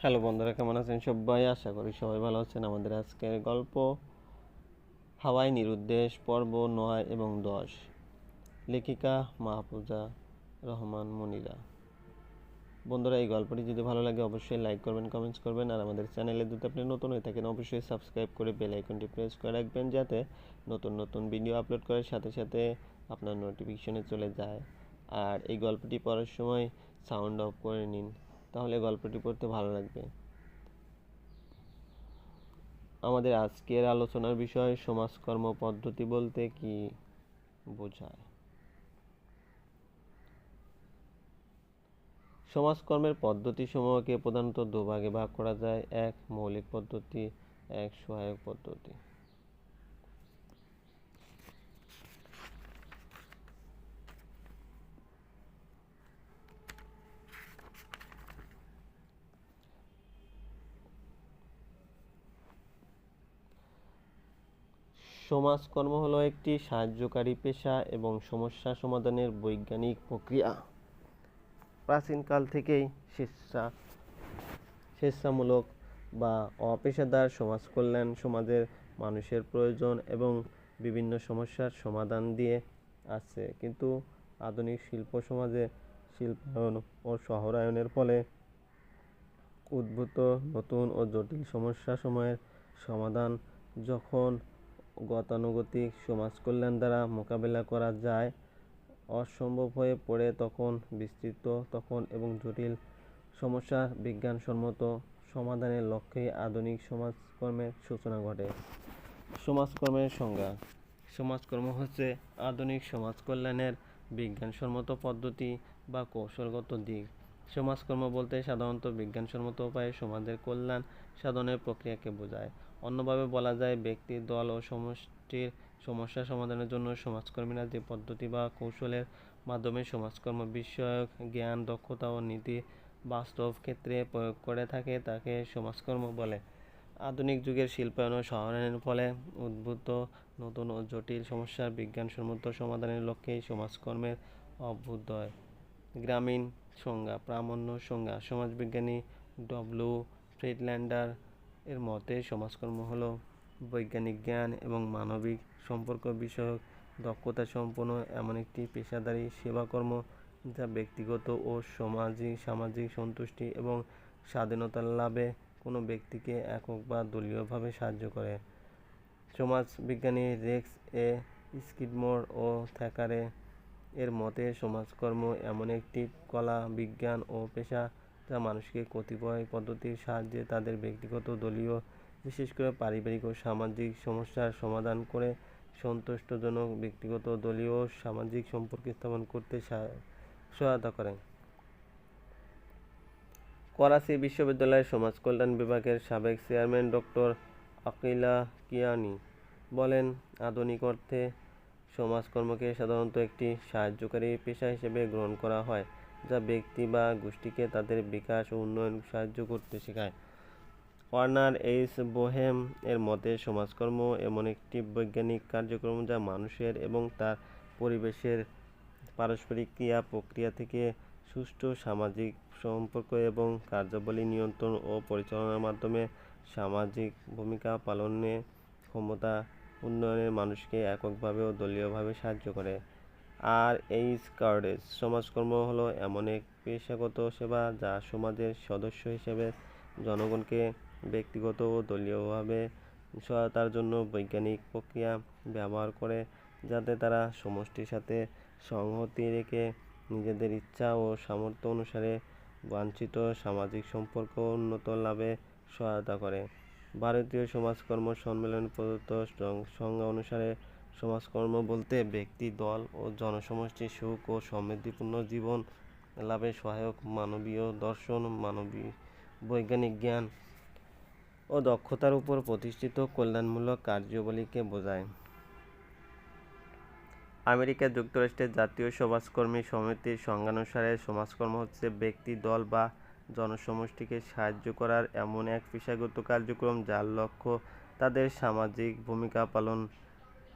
Hello বন্ধুরা, কেমন আছেন সবাই? আশা করি সবাই ভালো আছেন। আমাদের আজকের গল্প হাওয়াই নিরুদ্দেশ, পর্ব নয় এবং দশ। লেখিকা মাহফুজা রহমান মনিরা। বন্ধুরা, এই গল্পটি যদি ভালো লাগে অবশ্যই লাইক করবেন কমেন্টস করবেন। আর আমাদের চ্যানেলে যদি আপনি নতুন হয়ে থাকেন, অবশ্যই সাবস্ক্রাইব করে বেল আইকনটি প্রেস করে রাখবেন, যাতে নতুন নতুন ভিডিও আপলোড করার সাথে সাথে আপনার নোটিফিকেশনে চলে যায়। আর এই গল্পটি পড়ার সময় সাউন্ড অফ করে নিন। তাহলে গল্পটি পড়তে ভালো লাগবে। আমাদের আজকের আলোচনার বিষয় সমাজকর্ম পদ্ধতি বলতে কি বোঝায়? সমাজকর্মের পদ্ধতি সমূহকে প্রধানত দুভাগে ভাগ করা যায়। এক, মৌলিক পদ্ধতি, এক, সহায়ক পদ্ধতি। সমাজকর্ম হলো একটি সাহায্যকারী পেশা এবং সমস্যা সমাধানের বৈজ্ঞানিক প্রক্রিয়া। প্রাচীনকাল থেকেই স্বেচ্ছা, স্বেচ্ছামূলক বা অপেশাদার সমাজ কল্যাণ সমাজের মানুষের প্রয়োজন এবং বিভিন্ন সমস্যার সমাধান দিয়ে আসছে। কিন্তু আধুনিক শিল্প সমাজে শিল্পায়ন ও শহরায়নের ফলে উদ্ভূত নতুন ও জটিল সমস্যা সময়ের সমাধান যখন গতানুগতিক সমাজ কল্যাণ দ্বারা মোকাবেলা করা যায়। অসম্ভব হয়ে পড়ে তখন, বিস্তৃত তখন এবং জটিল সমস্যার বিজ্ঞানসম্মত সমাধানের লক্ষ্যে আধুনিক সমাজকর্মের সূচনা ঘটে। সমাজকর্মের সংজ্ঞা। সমাজকর্ম হচ্ছে আধুনিক সমাজ কল্যাণের বিজ্ঞানসম্মত পদ্ধতি বা কৌশলগত দিক। সমাজকর্ম বলতে সাধারণত বিজ্ঞানসম্মত উপায়ে সমাজের কল্যাণ সাধনের প্রক্রিয়াকে বোঝায়। অন্যভাবে বলা যায় ব্যক্তি, দল ও সমষ্টির সমস্যা সমাধানের জন্য সমাজকর্মীরা যে পদ্ধতি বা কৌশলের মাধ্যমে সমাজকর্ম বিষয়ক জ্ঞান, দক্ষতা ও নীতি বাস্তব ক্ষেত্রে প্রয়োগ করে থাকে, তাকে সমাজকর্ম বলে। আধুনিক যুগের শিল্পায়ন ও শহরায়নের ফলে উদ্ভূত নতুন ও জটিল সমস্যার বিজ্ঞানসম্মত সমাধানের লক্ষ্যেই সমাজকর্মের অভ্যুদয়। গ্রামীণ সংজ্ঞা, প্রামাণ্য সংজ্ঞা, সমাজবিজ্ঞানী ডব্লু ফ্রিডল্যান্ডার এর মতে সমাজকর্ম হলো বৈজ্ঞানিক জ্ঞান এবং মানবিক সম্পর্ক বিষয়ক দক্ষতা সম্পন্ন এমন একটি পেশাদারী সেবাকর্ম যা ব্যক্তিগত ও সামাজিক সামাজিক সন্তুষ্টি এবং স্বাধীনতা লাভে কোনো ব্যক্তিকে একক বা দলীয়ভাবে সাহায্য করে। সমাজবিজ্ঞানী রেক্স এ স্কিডমোর ও থ্যাকারে এর মতে সমাজকর্ম এমন একটি কলা বিজ্ঞান ও পেশা যা মানুষকে কতিপয় পদ্ধতির সাহায্যে তাদের ব্যক্তিগত দলীয়, বিশেষ করে পারিবারিক ও সামাজিক সমস্যার সমাধান করে সন্তুষ্টজনক ব্যক্তিগত দলীয় ও সামাজিক সম্পর্ক স্থাপন করতে সহায়তা করে করাচি বিশ্ববিদ্যালয়ের সমাজ কল্যাণ বিভাগের সাবেক চেয়ারম্যান ডক্টর আকিলা কিয়ানি বলেন, আধুনিক অর্থে সমাজকর্মকে সাধারণত একটি সাহায্যকারী পেশা হিসেবে গ্রহণ করা হয়। যা ব্যক্তি বা গোষ্ঠীকে তাদের বিকাশ ও উন্নয়ন সাহায্য করতে শেখায়। ওয়ার্নার এইচ বোহেম এর মতে, সমাজকর্ম এমন একটি বৈজ্ঞানিক কার্যক্রম যা মানুষের এবং তার পরিবেশের পারস্পরিক ক্রিয়া প্রক্রিয়া থেকে সুষ্ঠু সামাজিক সম্পর্ক এবং কার্যাবলী নিয়ন্ত্রণ ও পরিচালনার মাধ্যমে সামাজিক ভূমিকা পালনে ক্ষমতা উন্নয়নের মানুষকে এককভাবে ও দলীয়ভাবে সাহায্য করে। আর এইচ কার্ডেস সমাজকর্ম হলো এমন এক পেশাগত সেবা যা সমাজের সদস্য হিসেবে জনগণকে ব্যক্তিগত ও দলীয়ভাবে সহায়তার জন্য বৈজ্ঞানিক প্রক্রিয়া ব্যবহার করে যাতে তারা সমষ্টির সাথে সংহতি রেখে নিজেদের ইচ্ছা ও সামর্থ্য অনুসারে বাঞ্ছিত সামাজিক সম্পর্ক উন্নত লাভে সহায়তা করে। ভারতীয় সমাজকর্ম সম্মেলন প্রদত্ত সংজ্ঞা অনুসারে সমাজকর্ম বলতে ব্যক্তি, দল ও জনসমষ্টির সুখ ও সমৃদ্ধিপূর্ণ জীবন লাভে সহায়ক মানবীয় দর্শন বৈজ্ঞানিক জ্ঞান ও দক্ষতার উপর প্রতিষ্ঠিত কল্যাণমূলক কার্যাবলীকে বোঝায়। আমেরিকা যুক্তরাষ্ট্রের জাতীয় সমাজকর্মী সমিতির সংজ্ঞানুসারে সমাজকর্ম হচ্ছে ব্যক্তি, দল বা জনসমষ্টিকে সাহায্য করার এমন এক পেশাগত কার্যক্রম যার লক্ষ্য তাদের সামাজিক ভূমিকা পালন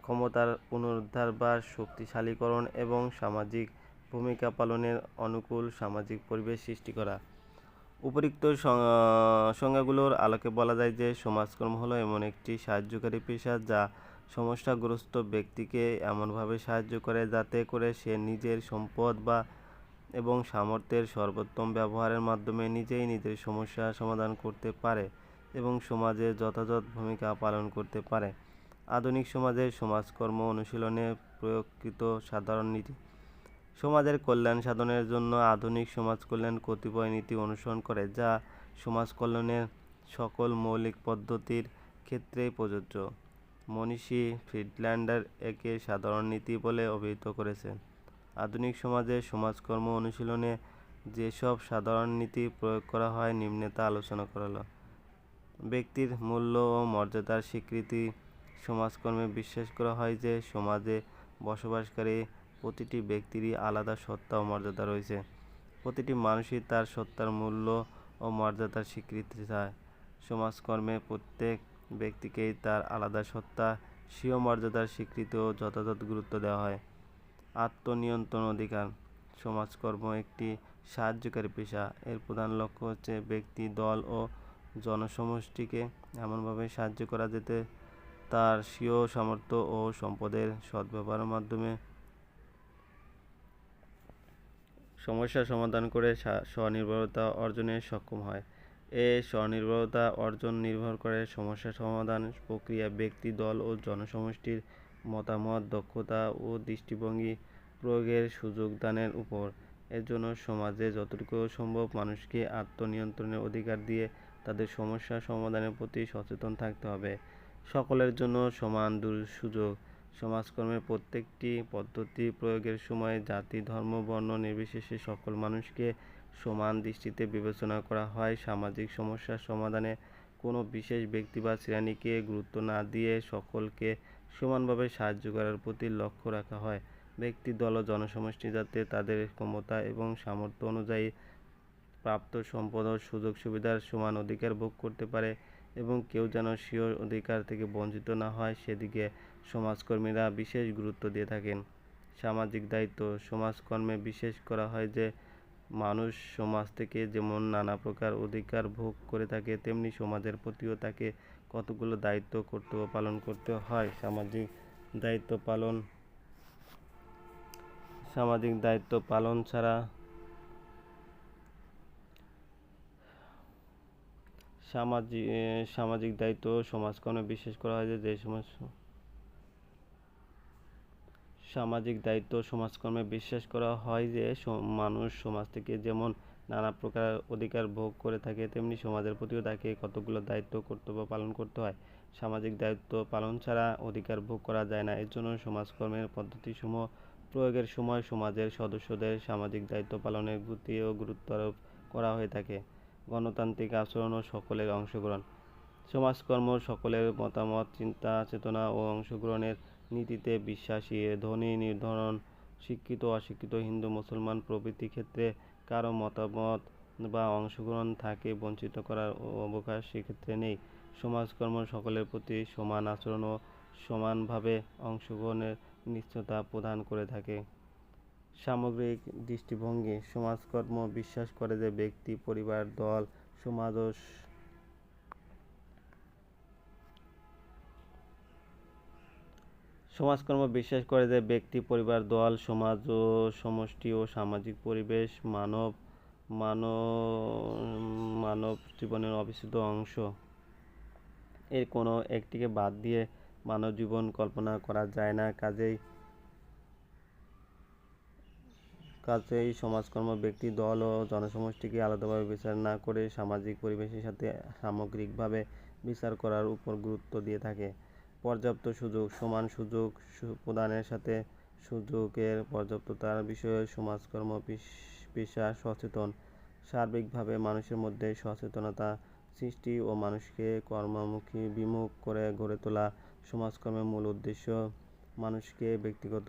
ক্ষমতার পুনরুদ্ধার বা শক্তিশালীকরণ এবং সামাজিক ভূমিকা পালনের অনুকূল সামাজিক পরিবেশ সৃষ্টি করা। উপরিক্ত সংজ্ঞাগুলোর আলোকে বলা যায় যে সমাজকর্ম হলো এমন একটি সাহায্যকারী পেশা যা সমস্যাগ্রস্ত ব্যক্তিকে এমনভাবে সাহায্য করে যাতে করে সে নিজের সম্পদ বা, এবং সামর্থ্যের সর্বোত্তম ব্যবহারের মাধ্যমে নিজেই নিজের সমস্যা সমাধান করতে পারে এবং সমাজে যথাযথ ভূমিকা পালন করতে পারে। আধুনিক সমাজে সমাজকর্ম অনুশীলনে প্রয়োগকৃত সাধারণ নীতি। সমাজের কল্যাণ সাধনের জন্য আধুনিক সমাজ কল্যাণ কতিপয় নীতি অনুসরণ করে, যা সমাজ কল্যাণের সকল মৌলিক পদ্ধতির ক্ষেত্রেই প্রযোজ্য। মনীষী ফ্রিডল্যান্ডার একে সাধারণ নীতি বলে অভিহিত করেছেন। আধুনিক সমাজে সমাজকর্ম অনুশীলনে যেসব সাধারণ নীতি প্রয়োগ করা হয়, নিম্নে তা আলোচনা করা হলো। ব্যক্তির মূল্য ও মর্যাদার স্বীকৃতি সমাজকর্মে বিশ্বাস করা হয় যে সমাজে বসবাসকারী প্রতিটি ব্যক্তিরই আলাদা সত্তা ও মর্যাদা রয়েছে। প্রতিটি মানুষই তার সত্তার মূল্য ও মর্যাদার স্বীকৃতি চায়। সমাজকর্মে প্রত্যেক ব্যক্তিকেই তার আলাদা সত্তা, স্বীয় মর্যাদার স্বীকৃতি ও যথাযথ গুরুত্ব দেওয়া হয়। আত্মনিয়ন্ত্রণ অধিকার। সমাজকর্ম একটি সাহায্যকারী পেশা। এর প্রধান লক্ষ্য হচ্ছে ব্যক্তি, দল ও জনসমষ্টিকে এমনভাবে সাহায্য করা যেতে তার স্বীয় সামর্থ্য ও সম্পদের সদ্ব্যবহারের মাধ্যমে সমস্যা সমাধান করে স্বনির্ভরতা অর্জনে সক্ষম হয়। এ স্বনির্ভরতা অর্জন নির্ভর করে সমস্যা সমাধান, প্রক্রিয়া, ব্যক্তি, দল ও জনসমষ্টির মতামত, দক্ষতা ও দৃষ্টিভঙ্গি প্রয়োগের সুযোগ দানের উপর। এর জন্য সমাজে যতটুকু সম্ভব মানুষকে আত্মনিয়ন্ত্রণের অধিকার দিয়ে তাদের সমস্যা সমাধানের প্রতি সচেতন থাকতে হবে। সকলের জন্য সমান সুযোগ। সমাজকর্মের প্রত্যেকটি পদ্ধতি প্রয়োগের সময় জাতি, ধর্ম, বর্ণ নির্বিশেষে সকল মানুষকে সমান দৃষ্টিতে বিবেচনা করা হয়। সামাজিক সমস্যার সমাধানে কোনো বিশেষ ব্যক্তি বা শ্রেণীকে গুরুত্ব না দিয়ে সকলকে সমানভাবে সাহায্য করার প্রতি লক্ষ্য রাখা হয়। ব্যক্তি, দল ও জনসমষ্টি যাতে তাদের ক্ষমতা এবং সামর্থ্য অনুযায়ী প্রাপ্ত সম্পদ ও সুযোগ সুবিধার সমান অধিকার ভোগ করতে পারে। এবং কেউ যেন স্বীয় অধিকার থেকে বঞ্চিত না হয়, সেদিকে সমাজকর্মীরা বিশেষ গুরুত্ব দিয়ে থাকেন। সামাজিক দায়িত্ব সমাজকর্মে বিশেষ করা হয় যে, মানুষ সমাজ থেকে যেমন নানা প্রকার অধিকার ভোগ করে থাকে, তেমনি সমাজের প্রতিও তাকে কতগুলো দায়িত্ব কর্তব্য পালন করতে হয়। সামাজিক দায়িত্ব পালন, সামাজিক দায়িত্ব পালন ছাড়া সামাজিক সামাজিক দায়িত্ব সমাজকর্মে বিশেষ করা হয় যে সমস্ত সামাজিক দায়িত্ব সমাজকর্মে বিশ্বাস করা হয় যে মানুষ সমাজ থেকে যেমন নানা প্রকার অধিকার ভোগ করে থাকে, তেমনি সমাজের প্রতিও তাকে কতগুলো দায়িত্ব কর্তব্য পালন করতে হয়। সামাজিক দায়িত্ব পালন ছাড়া অধিকার ভোগ করা যায় না। এর জন্য সমাজকর্মের পদ্ধতিসমূহ, প্রয়োগের সময় সমাজের সদস্যদের সামাজিক দায়িত্ব পালনের প্রতিও গুরুত্ব আরোপ করা হয়ে থাকে। গণতান্ত্রিক আচরণ ও সকলের অংশগ্রহণ। সমাজকর্ম, সকলের মতামত, চিন্তা, চেতনা ও অংশগ্রহণের নীতিতে বিশ্বাসী ধনী নির্ধারণ শিক্ষিত, অশিক্ষিত হিন্দু, মুসলমান প্রভৃতি ক্ষেত্রে কারও মতামত বা অংশগ্রহণ থাকে বঞ্চিত করার অবকাশ সেক্ষেত্রে নেই। সমাজকর্ম সকলের প্রতি সমান আচরণ ও সমানভাবে অংশগ্রহণের নিশ্চয়তা প্রদান করে থাকে। সামগ্রিক দৃষ্টিভঙ্গি, সমাজকর্ম বিশ্বাস করে যে ব্যক্তি, পরিবার, দল, সমাজ ও সমাজকর্ম বিশ্বাস করে যে ব্যক্তি, পরিবার, দল, সমাজ ও সমষ্টি ও সামাজিক পরিবেশ মানব মানব মানব জীবনের অবিচ্ছেদ্য অংশ। এর কোনো একটিকে বাদ দিয়ে মানব জীবন কল্পনা করা যায় না। কাজেই কাজেই সমাজকর্ম, ব্যক্তি, দল ও জনসমষ্টিকে আলাদাভাবে বিচার না করে সামাজিক পরিবেশের সাথে সামগ্রিকভাবে বিচার করার উপর গুরুত্ব দিয়ে থাকে। পর্যাপ্ত সুযোগ, সমান সুযোগ প্রদানের সাথে সুযোগের পর্যাপ্ততার বিষয়ে সমাজকর্ম পেশা সচেতন। সার্বিকভাবে মানুষের মধ্যে সচেতনতা সৃষ্টি ও মানুষকে কর্মমুখী বিমুখ করে গড়ে তোলা সমাজকর্মের মূল উদ্দেশ্য মানুষকে ব্যক্তিগত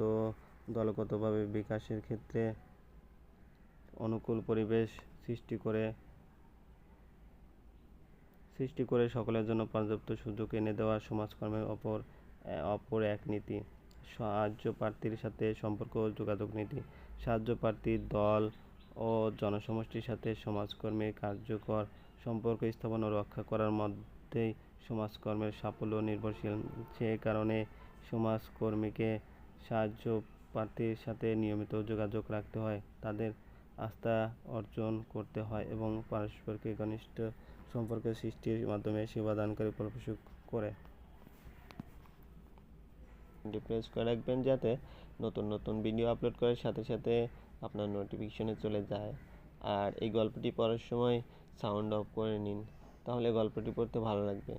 দলগতভাবে বিকাশের ক্ষেত্রে অনুকূল পরিবেশ সৃষ্টি করে সৃষ্টি করে সকলের জন্য পর্যাপ্ত সুযোগ এনে দেওয়া সমাজকর্মের অপর অপর এক নীতি। সাহায্য প্রার্থীর সাথে সম্পর্ক ও যোগাযোগ নীতি। সাহায্য প্রার্থীর দল ও জনসমষ্টির সাথে সমাজকর্মীর কার্যকর সম্পর্ক স্থাপন ও রক্ষা করার মধ্যেই সমাজকর্মের সাফল্য নির্ভরশীল। সে কারণে সমাজকর্মীকে সাহায্য প্রার্থীর সাথে নিয়মিত যোগাযোগ রাখতে হয়। তাদের আস্থা অর্জন করতে হয় এবং পারস্পরিক ঘনিষ্ঠ সম্পর্ক সৃষ্টির মাধ্যমে সেবাদানকারী ফলপ্রসূ করে। প্রেস করে রাখবেন যাতে নতুন নতুন ভিডিও আপলোড করার সাথে সাথে আপনার নোটিফিকেশনে চলে যায়। আর এই গল্পটি পড়ার সময় সাউন্ড অফ করে নিন, তাহলে গল্পটি পড়তে ভালো লাগবে।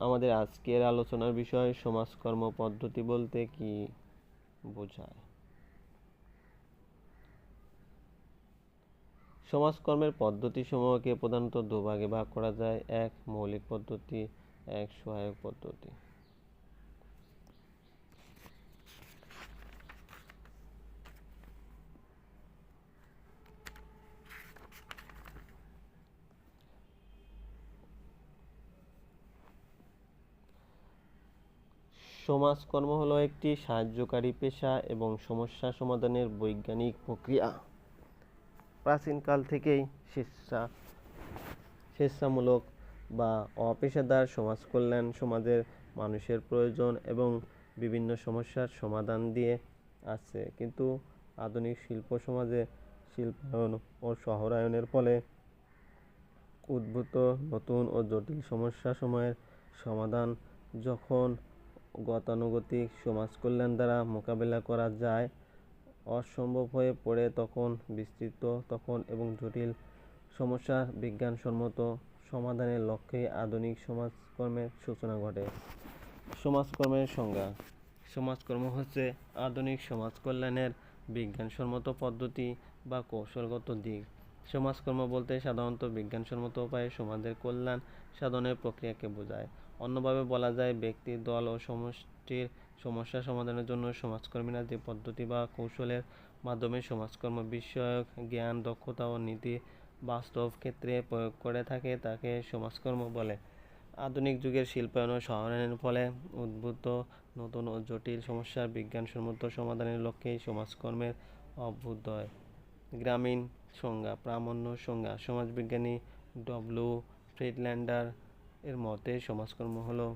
আমাদের আজকের আলোচনার বিষয় সমাজকর্ম পদ্ধতি বলতে কি বোঝায়? সমাজকর্মের পদ্ধতিসমূহকে প্রধানত দুভাগে ভাগ করা যায়। এক, মৌলিক পদ্ধতি, এক, সহায়ক পদ্ধতি। সমাজকর্ম হলো একটি সাহায্যকারী পেশা এবং সমস্যা সমাধানের বৈজ্ঞানিক প্রক্রিয়া। প্রাচীনকাল থেকেই স্বেচ্ছা, স্বেচ্ছামূলক বা অপেশাদার সমাজ কল্যাণ সমাজের মানুষের প্রয়োজন এবং বিভিন্ন সমস্যার সমাধান দিয়ে আসছে। কিন্তু আধুনিক শিল্প সমাজে শিল্পায়ন ও শহরায়নের ফলে উদ্ভূত নতুন ও জটিল সমস্যা সময়ের সমাধান যখন গতানুগতিক সমাজ কল্যাণ দ্বারা মোকাবেলা করা যায় অসম্ভব হয়ে পড়ে তখন, বিস্তৃত তখন এবং জটিল। সমস্যার বিজ্ঞানসম্মত সমাধানের লক্ষ্যে আধুনিক সমাজকর্মের সূচনা ঘটে। সমাজকর্মের সংজ্ঞা। সমাজকর্ম হচ্ছে আধুনিক সমাজ কল্যাণের বিজ্ঞানসম্মত পদ্ধতি বা কৌশলগত দিক। সমাজকর্ম বলতে সাধারণত বিজ্ঞানসম্মত উপায়ে সমাজের কল্যাণ সাধনের প্রক্রিয়াকে বোঝায়। অন্যভাবে বলা যায় ব্যক্তি, দল ও সমষ্টির সমস্যা সমাধানের জন্য সমাজকর্মীরা যে পদ্ধতি বা কৌশলের মাধ্যমে সমাজকর্ম বিষয়ক জ্ঞান, দক্ষতা ও নীতি বাস্তব ক্ষেত্রে প্রয়োগ করে থাকে, তাকে সমাজকর্ম বলে। আধুনিক যুগের শিল্পায়ন ও শহরায়নের ফলে উদ্ভূত নতুন ও জটিল সমস্যার বিজ্ঞানসম্মত সমাধানের লক্ষ্যেই সমাজকর্মের অভ্যুদয়। গ্রামীণ সংজ্ঞা, প্রামাণ্য সংজ্ঞা, সমাজবিজ্ঞানী ডব্লিউ ফ্রিডল্যান্ডার এর মতে সমাজকর্ম হলো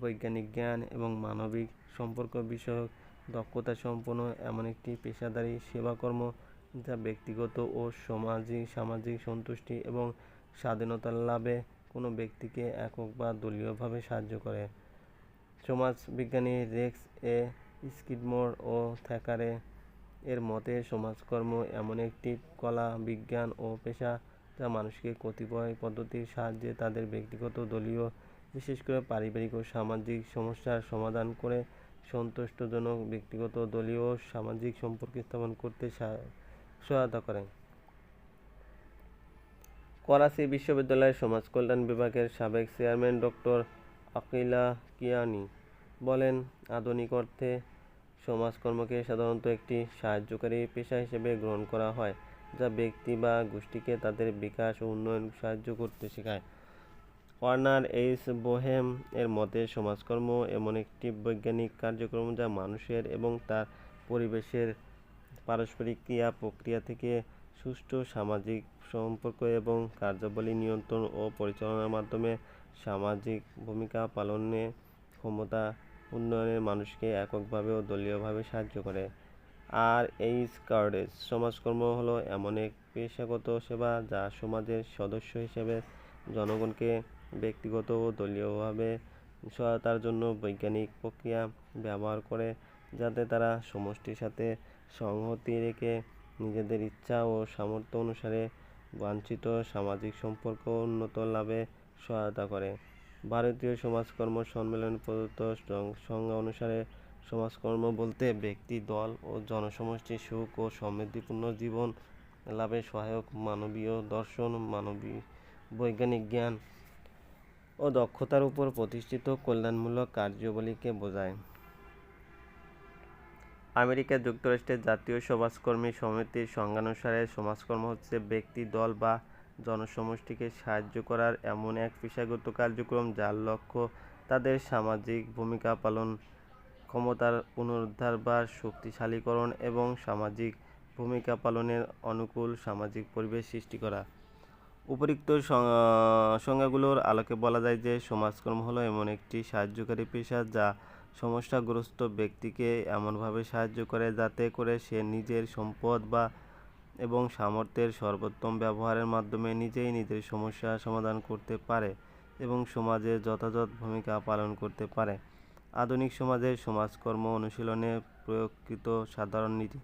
বৈজ্ঞানিক জ্ঞান এবং মানবিক সম্পর্ক বিষয়ক দক্ষতা সম্পন্ন এমন একটি পেশাদারী সেবাকর্ম যা ব্যক্তিগত ও সামাজিক সামাজিক সন্তুষ্টি এবং স্বাধীনতা লাভে কোনো ব্যক্তিকে একক বা দলীয়ভাবে সাহায্য করে। সমাজ বিজ্ঞানী রেক্স এ স্কিডমোর ও থ্যাকারে এর মতে, সমাজকর্ম এমন একটি কলা, বিজ্ঞান ও পেশা যা মানুষকে কতিপয় পদ্ধতির সাহায্যে তাদের ব্যক্তিগত দলীয়, বিশেষ করে পারিবারিক ও সামাজিক সমস্যার সমাধান করে সন্তুষ্টজনক, ব্যক্তিগত, দলীয়, সামাজিক সম্পর্ক স্থাপন করতে সহায়তা করে করাচি বিশ্ববিদ্যালয়ের সমাজ কল্যাণ বিভাগের সাবেক চেয়ারম্যান ডক্টর আকিলা কিয়ানি বলেন, আধুনিক অর্থে সমাজকর্মকে সাধারণত একটি সাহায্যকারী পেশা হিসেবে গ্রহণ করা হয়, যা ব্যক্তি বা গোষ্ঠীকে তাদের বিকাশ ও উন্নয়ন সাহায্য করতে শেখায়। ওয়ার্নার এইচ বোহেম এর মতে, সমাজকর্ম এমন একটি বৈজ্ঞানিক কার্যক্রম যা মানুষের এবং তার পরিবেশের পারস্পরিক ক্রিয়া প্রক্রিয়া থেকে সুষ্ঠু সামাজিক সম্পর্ক এবং কার্যাবলী নিয়ন্ত্রণ ও পরিচালনার মাধ্যমে সামাজিক ভূমিকা পালনে ক্ষমতা উন্নয়নের মানুষকে এককভাবে ও দলীয়ভাবে সাহায্য করে। আর এইচ কার্ডেস সমাজকর্ম হলো এমন এক পেশাগত সেবা যা সমাজের সদস্য হিসেবে জনগণকে ব্যক্তিগত ও দলীয়ভাবে সহায়তার জন্য বৈজ্ঞানিক প্রক্রিয়া ব্যবহার করে যাতে তারা সমষ্টির সাথে সংহতি রেখে নিজেদের ইচ্ছা ও সামর্থ্য অনুসারে বাঞ্ছিত সামাজিক সম্পর্ক উন্নত লাভে সহায়তা করে। ভারতীয় সমাজকর্ম সম্মেলন প্রদত্ত সংজ্ঞা অনুসারে সমাজকর্ম বলতে ব্যক্তি, দল ও জনসমষ্টির সুখ ও সমৃদ্ধিপূর্ণ জীবন লাভে সহায়ক মানবীয় দর্শন, মানবী, বৈজ্ঞানিক জ্ঞান ও দক্ষতার উপর প্রতিষ্ঠিত কল্যাণমূলক কার্যাবলীকে বোঝায়। আমেরিকা যুক্তরাষ্ট্রের জাতীয় সমাজকর্মী সমিতির সংজ্ঞানুসারে সমাজকর্ম হচ্ছে ব্যক্তি, দল বা জনসমষ্টিকে সাহায্য করার এমন এক পেশাগত কার্যক্রম যার লক্ষ্য তাদের সামাজিক ভূমিকা পালন, ক্ষমতার পুনরুদ্ধার বা শক্তিশালীকরণ এবং সামাজিক ভূমিকা পালনের অনুকূল সামাজিক পরিবেশ সৃষ্টি করা। উপরিক্ত সংজ্ঞাগুলোর আলোকে বলা যায় যে সমাজকর্ম হলো এমন একটি সাহায্যকারী পেশা যা সমস্যাগ্রস্ত ব্যক্তিকে এমনভাবে সাহায্য করে যাতে করে সে নিজের সম্পদ বা, এবং সামর্থ্যের সর্বোত্তম ব্যবহারের মাধ্যমে নিজেই নিজের সমস্যা সমাধান করতে পারে এবং সমাজে যথাযথ ভূমিকা পালন করতে পারে। আধুনিক সমাজে সমাজকর্ম অনুশীলনে প্রয়োগকৃত সাধারণ নীতি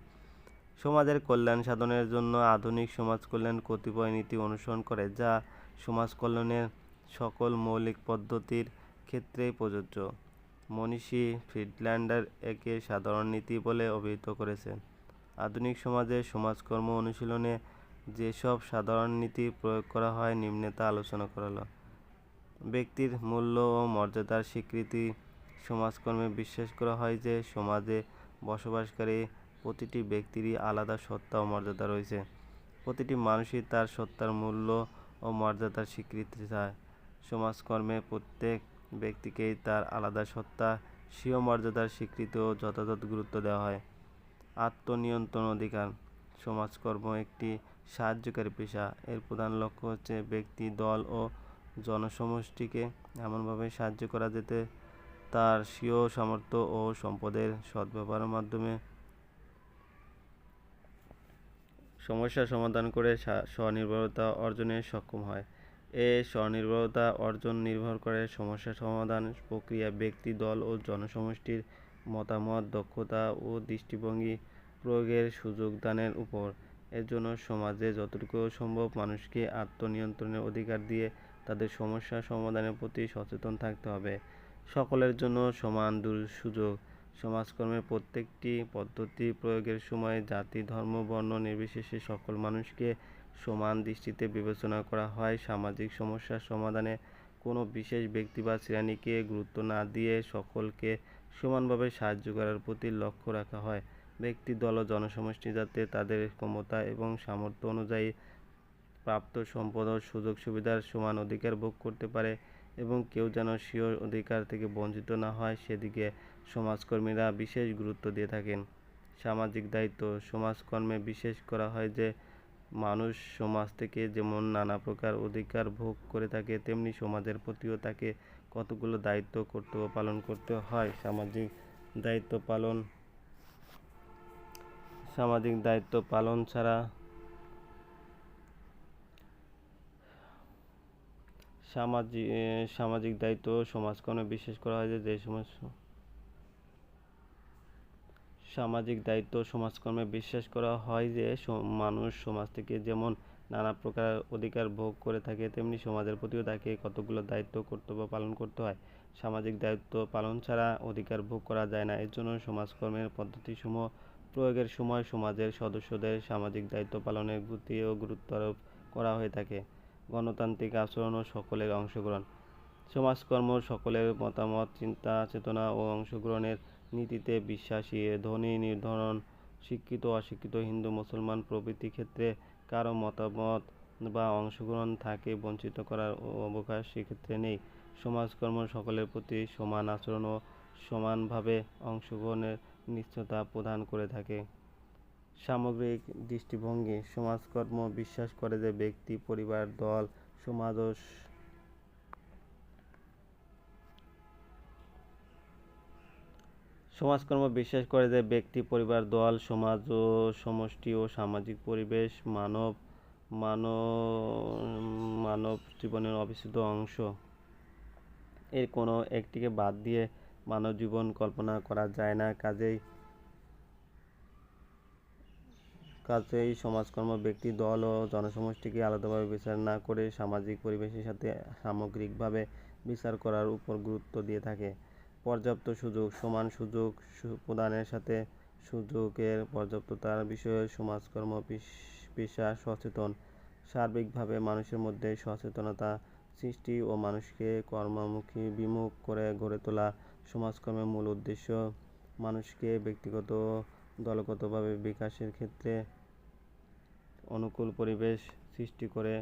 সমাজের কল্যাণ সাধনের জন্য আধুনিক সমাজ কল্যাণ কতিপয় নীতি অনুসরণ করে, যা সমাজ কল্যাণের সকল মৌলিক পদ্ধতির ক্ষেত্রেই প্রযোজ্য। মনীষী ফ্রিডল্যান্ডার একে সাধারণ নীতি বলে অভিহিত করেছেন আধুনিক সমাজে সমাজকর্ম অনুশীলনে যেসব সাধারণ নীতি প্রয়োগ করা হয়, নিম্নে তা আলোচনা করা ব্যক্তির মূল্য ও মর্যাদার স্বীকৃতি সমাজকর্মে বিশ্বাস করা হয় যে, সমাজে বসবাসকারী প্রতিটি ব্যক্তিরই আলাদা সত্তা ও মর্যাদা রয়েছে। প্রতিটি মানুষই তার সত্তার মূল্য ও মর্যাদার স্বীকৃতি চায়। সমাজকর্মে প্রত্যেক ব্যক্তিকেই তার আলাদা সত্তা, স্বীয় মর্যাদার স্বীকৃতি ও যথাযথ গুরুত্ব দেওয়া হয়। আত্মনিয়ন্ত্রণ অধিকার। সমাজকর্ম একটি সাহায্যকারী পেশা। এর প্রধান লক্ষ্য হচ্ছে ব্যক্তি, দল ও জনসমষ্টিকে এমনভাবে সাহায্য করা, যেতে তার স্বীয় সামর্থ্য ও সম্পদের সদ্ব্যবহারের মাধ্যমে সমস্যা সমাধান করে স্বনির্ভরতা অর্জনে সক্ষম হয়। এ স্বনির্ভরতা অর্জন নির্ভর করে সমস্যা সমাধান প্রক্রিয়া, ব্যক্তি, দল ও জনসমষ্টির মতামত, দক্ষতা ও দৃষ্টিভঙ্গি প্রয়োগের সুযোগ দানের উপর। এর জন্য সমাজে যতটুকু সম্ভব মানুষকে আত্মনিয়ন্ত্রণের অধিকার দিয়ে তাদের সমস্যা সমাধানের প্রতি সচেতন থাকতে হবে। সকলের জন্য সমান সুযোগ। সমাজকর্মের প্রত্যেকটি পদ্ধতি প্রয়োগের সময় জাতি, ধর্ম, বর্ণ নির্বিশেষে সকল মানুষকে সমান দৃষ্টিতে বিবেচনা করা হয়। সামাজিক সমস্যার সমাধানে কোনো বিশেষ ব্যক্তি বা শ্রেণীকে গুরুত্ব না দিয়ে সকলকে সমানভাবে সাহায্য করার প্রতি লক্ষ্য রাখা হয়। ব্যক্তি, দল ও জনসমষ্টি যাতে তাদের ক্ষমতা এবং সামর্থ্য অনুযায়ী প্রাপ্ত সম্পদ ও সুযোগ সুবিধার সমান অধিকার ভোগ করতে পারে এবং কেউ যেন স্বীয় অধিকার থেকে বঞ্চিত না হয়, সেদিকে সমাজকর্মীরা বিশেষ গুরুত্ব দিয়ে থাকেন। সামাজিক দায়িত্ব সমাজকর্মে বিশেষ করা হয় যে, মানুষ সমাজ থেকে যেমন নানা প্রকার অধিকার ভোগ করে থাকে, তেমনি সমাজের প্রতিও তাকে কতগুলো দায়িত্ব কর্তব্য পালন করতে হয়। সামাজিক দায়িত্ব পালন, সামাজিক দায়িত্ব পালন ছাড়া সামাজিক সামাজিক দায়িত্ব সমাজকর্মে বিশেষ করা হয় যে সমস্ত সামাজিক দায়িত্ব সমাজকর্মে বিশ্বাস করা হয় যে মানুষ সমাজ থেকে যেমন নানা প্রকার অধিকার ভোগ করে থাকে, তেমনি সমাজের প্রতিও তাকে কতগুলো দায়িত্ব, কর্তব্য পালন করতে হয়। সামাজিক দায়িত্ব পালন ছাড়া অধিকার ভোগ করা যায় না। এর জন্য সমাজকর্মের পদ্ধতিসমূহ, প্রয়োগের সময় সমাজের সদস্যদের সামাজিক দায়িত্ব পালনের গতি ও গুরুত্ব আরোপ করা হয়ে থাকে। গণতান্ত্রিক আচরণ ও সকলের অংশগ্রহণ। সমাজকর্ম সকলের মতামত, চিন্তা, চেতনা ও অংশগ্রহণের নীতিতে বিশ্বাসী, এ ধনী নির্ধারণ শিক্ষিত, অশিক্ষিত হিন্দু, মুসলমান প্রভৃতি ক্ষেত্রে কারও মতামত বা অংশগ্রহণ থাকে বঞ্চিত করার অবকাশ সেক্ষেত্রে নেই। সমাজকর্ম সকলের প্রতি সমান আচরণ ও সমানভাবে অংশগ্রহণের নিশ্চয়তা প্রদান করে থাকে। সামগ্রিক দৃষ্টিভঙ্গি, সমাজকর্ম বিশ্বাস করে যে ব্যক্তি, পরিবার, দল, সমাজ ও সমাজকর্ম বিশ্বাস করে যে ব্যক্তি, পরিবার, দল, সমাজ ও সমষ্টি ও সামাজিক পরিবেশ মানব মানব জীবনের অবিচ্ছেদ্য অংশ। এর কোনো একটিকে বাদ দিয়ে মানব জীবন কল্পনা করা যায় না। কাজেই কাজেই সমাজকর্ম ব্যক্তি, দল ও জনসমষ্টিকে আলাদাভাবে বিচার না করে সামাজিক পরিবেশের সাথে সামগ্রিকভাবে বিচার করার উপর গুরুত্ব দিয়ে থাকে। পর্যাপ্ত সুযোগ, সমান সুযোগ প্রদানের সাথে সুযোগের পর্যাপ্ততার বিষয়ে সমাজকর্ম পেশা সচেতন। সার্বিকভাবে মানুষের মধ্যে সচেতনতা সৃষ্টি ও মানুষকে কর্মমুখী বিমুখ করে গড়ে তোলা সমাজকর্মের মূল উদ্দেশ্য মানুষকে ব্যক্তিগত, দলগতভাবে বিকাশের ক্ষেত্রে অনুকূল পরিবেশ সৃষ্টি করে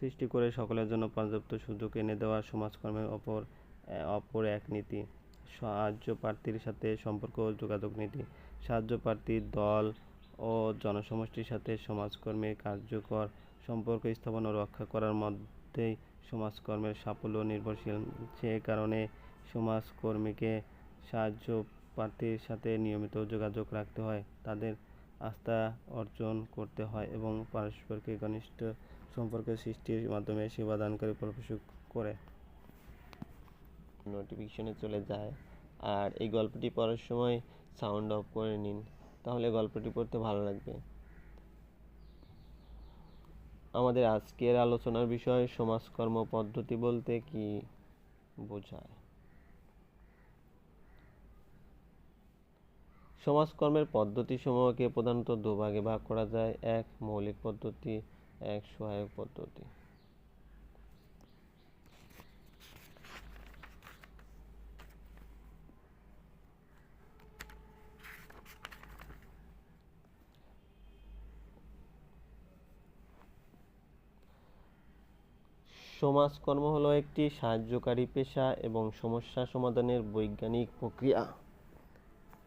সৃষ্টি করে সকলের জন্য পর্যাপ্ত সুযোগ এনে দেওয়া সমাজকর্মের অপর অপর এক নীতি। সাহায্য প্রার্থীর সাথে সম্পর্ক ও যোগাযোগ নীতি। সাহায্য প্রার্থীর দল ও জনসমষ্টির সাথে সমাজকর্মে কার্যকর সম্পর্ক স্থাপন ও রক্ষা করার মধ্যেই সমাজকর্মের সাফল্য নির্ভরশীল। সে কারণে সমাজকর্মীকে সাহায্য প্রার্থীর সাথে নিয়মিত যোগাযোগ রাখতে হয়। তাদের আস্থা অর্জন করতে হয় এবং পারস্পরিক ঘনিষ্ঠ সম্পর্ক সৃষ্টির মাধ্যমে সেবা দানকারী প্রবেশ করে। নোটিফিকেশনে চলে যায়। আর এই গল্পটি পড়ার সময় সাউন্ড অফ করে নিন, তাহলে গল্পটি পড়তে ভালো লাগবে। আমাদের আজকের আলোচনার বিষয় সমাজকর্ম পদ্ধতি বলতে কি বোঝায়? সমাজকর্মের পদ্ধতিসমূহকে প্রধানত দুভাগে ভাগ করা যায়। এক, মৌলিক পদ্ধতি এক সহায়ক পদ্ধতি। সমাজকর্ম হলো একটি সাহায্যকারী পেশা এবং সমস্যা সমাধানের বৈজ্ঞানিক প্রক্রিয়া।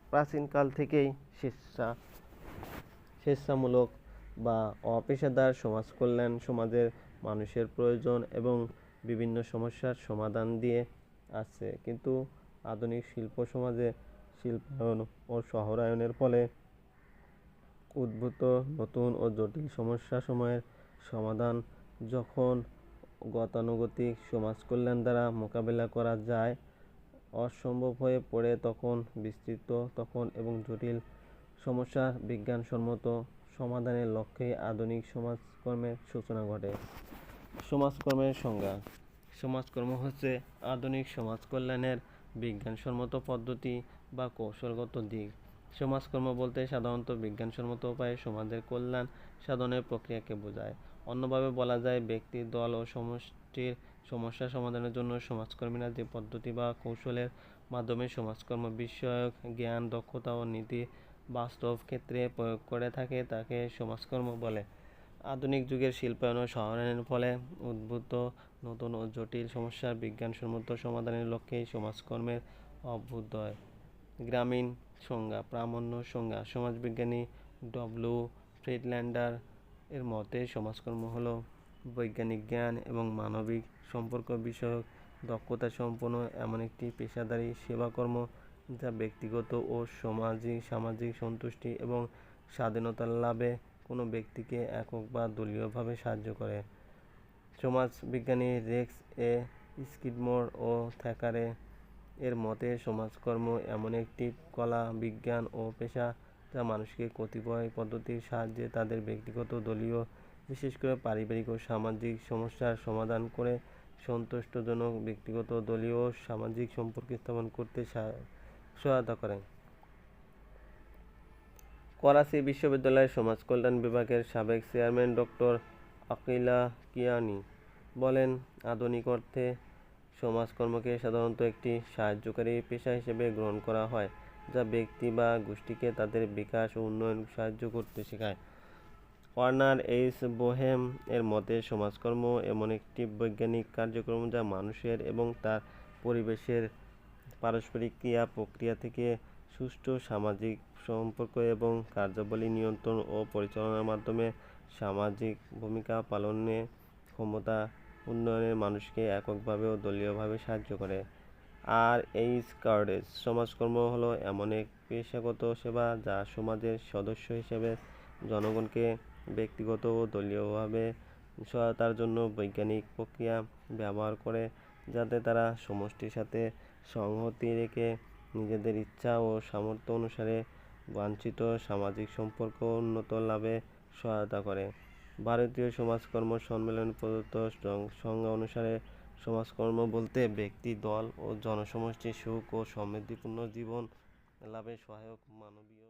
প্রাচীনকাল থেকেই স্বেচ্ছা স্বেচ্ছামূলক বা অপেশাদার সমাজকল্যাণ সমাজের মানুষের প্রয়োজন এবং বিভিন্ন সমস্যার সমাধান দিয়ে আসছে। কিন্তু আধুনিক শিল্প সমাজে শিল্পায়ন ও শহরায়নের ফলে উদ্ভূত নতুন ও জটিল সমস্যা সময়ের সমাধান যখন গতানুগতিক সমাজ কল্যাণ দ্বারা মোকাবেলা করা যায়, অসম্ভব হয়ে পড়ে তখন বিস্তৃত তখন এবং জটিল সমস্যার বিজ্ঞানসম্মত সমাধানের লক্ষ্যে আধুনিক সমাজকর্মের সূচনা ঘটে। সমাজকর্মের সংজ্ঞা। সমাজকর্ম হচ্ছে আধুনিক সমাজ কল্যাণের বিজ্ঞানসম্মত পদ্ধতি বা কৌশলগত দিক। সমাজকর্ম বলতে সাধারণত বিজ্ঞানসম্মত উপায়ে সমাজের কল্যাণ সাধনের প্রক্রিয়াকে বোঝায়। অন্যভাবে বলা যায় ব্যক্তি, দল ও সমষ্টির সমস্যা সমাধানের জন্য সমাজকর্মীরা যে পদ্ধতি বা কৌশলের মাধ্যমে সমাজকর্ম বিষয়ক জ্ঞান, দক্ষতা ও নীতি বাস্তব ক্ষেত্রে প্রয়োগ করে থাকে তাকে সমাজকর্ম বলে। আধুনিক যুগের শিল্পায়ন ও শহরায়নের ফলে উদ্ভূত নতুন ও জটিল সমস্যার বিজ্ঞানসম্মত সমাধানের লক্ষ্যেই সমাজকর্মের অভ্যুদয়। গ্রামীণ সংজ্ঞা, প্রামাণ্য সংজ্ঞা, সমাজবিজ্ঞানী ডব্লু ফ্রিডল্যান্ডার এর মতে সমাজকর্ম হলো বৈজ্ঞানিক জ্ঞান এবং মানবিক সম্পর্ক বিষয়ক দক্ষতা সম্পন্ন এমন একটি পেশাদারী সেবাকর্ম যা ব্যক্তিগত ও সামাজিক সামাজিক সন্তুষ্টি এবং স্বাধীনতা লাভে কোনো ব্যক্তিকে একক বা দলীয়ভাবে সাহায্য করে। সমাজবিজ্ঞানী রেক্স এ স্কিডমোর ও থ্যাকারে এর মতে, সমাজকর্ম এমন একটি কলা, বিজ্ঞান ও পেশা যা মানুষকে কতিপয় পদ্ধতির সাহায্যে তাদের ব্যক্তিগত, দলীয়, বিশেষ করে পারিবারিক ও সামাজিক সমস্যার সমাধান করে সন্তুষ্টজনক, ব্যক্তিগত, দলীয় সামাজিক সম্পর্ক স্থাপন করতে সহায়তা করে করাচি বিশ্ববিদ্যালয়ের সমাজ কল্যাণ বিভাগের সাবেক চেয়ারম্যান ডক্টর আকিলা কিয়ানি বলেন, আধুনিক অর্থে সমাজকর্মকে সাধারণত একটি সাহায্যকারী পেশা হিসেবে গ্রহণ করা হয়, যা ব্যক্তি বা গোষ্ঠীকে তাদের বিকাশ ও উন্নয়ন সাহায্য করতে শেখায়। ওয়ার্নার এইচ বোহেম এর মতে, সমাজকর্ম এমন একটি বৈজ্ঞানিক কার্যক্রম যা মানুষের এবং তার পরিবেশের পারস্পরিক ক্রিয়া প্রক্রিয়া থেকে সুষ্ঠু সামাজিক সম্পর্ক এবং কার্যাবলী নিয়ন্ত্রণ ও পরিচালনার মাধ্যমে সামাজিক ভূমিকা পালনে ক্ষমতা উন্নয়নের মানুষকে এককভাবে ও দলীয়ভাবে সাহায্য করে। আর এইচ কার্ডেজ সমাজকর্ম হলো এমন এক পেশাগত সেবা যা সমাজের সদস্য হিসেবে জনগণকে ব্যক্তিগত ও দলীয়ভাবে সহায়তার জন্য বৈজ্ঞানিক প্রক্রিয়া ব্যবহার করে, যাতে তারা সমষ্টির সাথে সংহতি রেখে নিজেদের ইচ্ছা ও সামর্থ্য অনুসারে বাঞ্ছিত সামাজিক সম্পর্ক উন্নত লাভে সহায়তা করে। ভারতীয় সমাজকর্ম সম্মেলন প্রদত্ত সংজ্ঞা অনুসারে সমাজকর্ম বলতে ব্যক্তি, দল ও জনসমষ্টির সুখ ও সমৃদ্ধিপূর্ণ জীবন লাভে সহায়ক মানবীয়